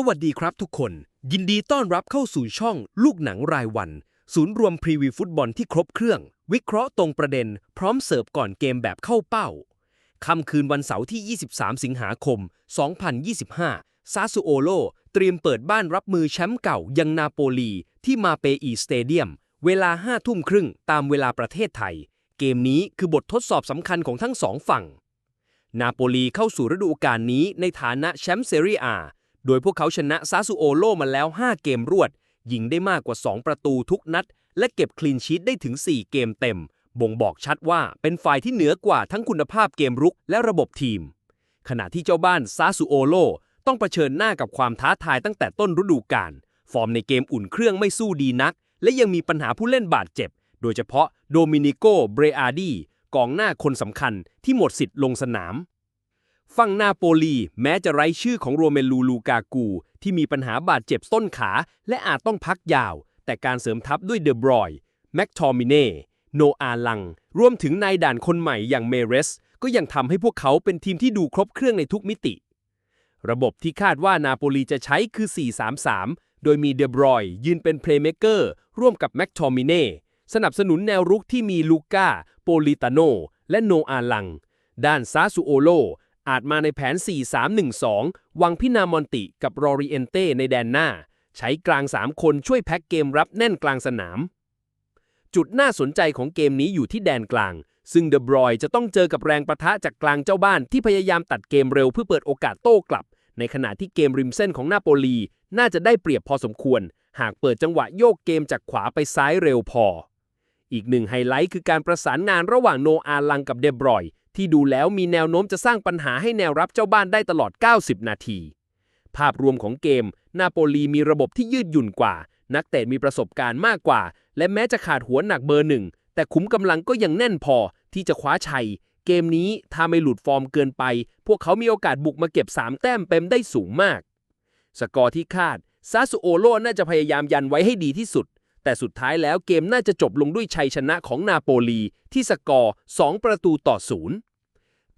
สวัสดีครับทุกคน ยินดีต้อนรับเข้าสู่ช่อง ลูกหนังรายวัน ศูนย์รวมพรีวิวฟุตบอลที่ครบเครื่อง วิเคราะห์ตรงประเด็น พร้อมเสิร์ฟก่อนเกมแบบเข้าเป้าค่ำคืนวันเสาร์ที่ 23 สิงหาคม 2025 ซาซูโอโลเตรียมเปิดบ้านรับมือแชมป์เก่ายังนาโปลี ที่มาเปอีสเตเดียม เวลา 5 ทุ่มครึ่งตามเวลาประเทศไทย เกมนี้คือบททดสอบสำคัญของทั้งสองฝั่ง นาโปลีเข้าสู่ฤดูกาลนี้ในฐานะแชมป์เซเรียอา โดยพวกเขาชนะซาซูโอโลมาแล้ว 5 เกมรวด ยิงได้มากกว่า 2 ประตูทุกนัด และเก็บคลีนชีตได้ถึง 4 เกมเต็ม บ่งบอกชัดว่าเป็นฝ่ายที่เหนือกว่าทั้งคุณภาพเกมรุกและระบบทีม ขณะที่เจ้าบ้านซาซูโอโลต้องเผชิญหน้ากับความท้าทายตั้งแต่ต้นฤดูกาล ฟอร์มในเกมอุ่นเครื่องไม่สู้ดีนัก และยังมีปัญหาผู้เล่นบาดเจ็บ โดยเฉพาะโดมินิโก เบรอาดี กองหน้าคนสำคัญที่หมดสิทธิ์ลงสนาม ฝั่งนาโปลี แม้จะไร้ชื่อของโรเมลูลูกากู ที่มีปัญหาบาดเจ็บต้นขา และอาจต้องพักยาว แต่การเสริมทัพด้วยเดบรอย แม็กทอมิเน่ โนอาลัง รวมถึงนายด่านคนใหม่อย่างเมเรส ก็ยังทำให้พวกเขาเป็นทีมที่ดูครบเครื่องในทุกมิติ ระบบที่คาดว่านาโปลีจะใช้คือ 4-3-3 โดยมีเดบรอยยืนเป็นเพลย์เมเกอร์ร่วมกับแม็กทอมิเน่สนับสนุนแนวรุกที่มีลูก้า โปลิตาโน และโนอาลัง ด้านซาซูโอโล อาจมาในแผน 4-3-1-2 วังพินามอนติกับรอริเอนเต้ในแดนหน้า ใช้กลาง 3 คนช่วยแพ็กเกมรับแน่นกลางสนาม จุดน่าสนใจของเกมนี้อยู่ที่แดนกลาง ซึ่งเดบรอยจะต้องเจอกับแรงประทะจากกลางเจ้าบ้านที่พยายามตัดเกมเร็วเพื่อเปิดโอกาสโต้กลับ ในขณะที่เกมริมเส้นของนาโปลีน่าจะได้เปรียบพอสมควร หากเปิดจังหวะโยกเกมจากขวาไปซ้ายเร็วพออีกหนึ่งไฮไลท์คือการประสานงานระหว่างโนอาลังกับเดบรอย ที่ดูแล้วมีแนวโน้มจะสร้างปัญหาให้แนวรับเจ้าบ้านได้ตลอด 90 นาที ภาพรวมของเกม นาโปลีมีระบบที่ยืดหยุ่นกว่า นักเตะมีประสบการณ์มากกว่า และแม้จะขาดหัวหนักเบอร์หนึ่ง แต่ขุมกำลังก็ยังแน่นพอที่จะคว้าชัย เกมนี้ถ้าไม่หลุดฟอร์มเกินไป พวกเขามีโอกาสบุกมาเก็บ 3 แต้มเต็มได้สูงมาก สกอร์ที่คาดซาสุโอโลน่าจะพยายามยันไว้ให้ดีที่สุด แต่สุดท้ายแล้วเกมน่าจะจบลงด้วยชัยชนะของนาโปลีที่สกอร์ 2 ประตูต่อศูนย์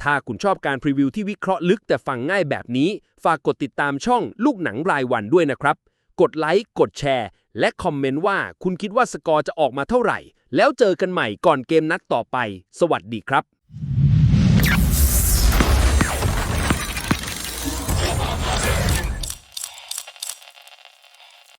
ถ้าคุณชอบการพรีวิวที่วิเคราะห์ลึกแต่ฟังง่ายแบบนี้ ฝากกดติดตามช่องลูกหนังรายวันด้วยนะครับ กดไลค์ กดแชร์ และคอมเมนต์ว่าคุณคิดว่าสกอร์จะออกมาเท่าไหร่ แล้วเจอกันใหม่ก่อนเกมนัดต่อไป สวัสดีครับ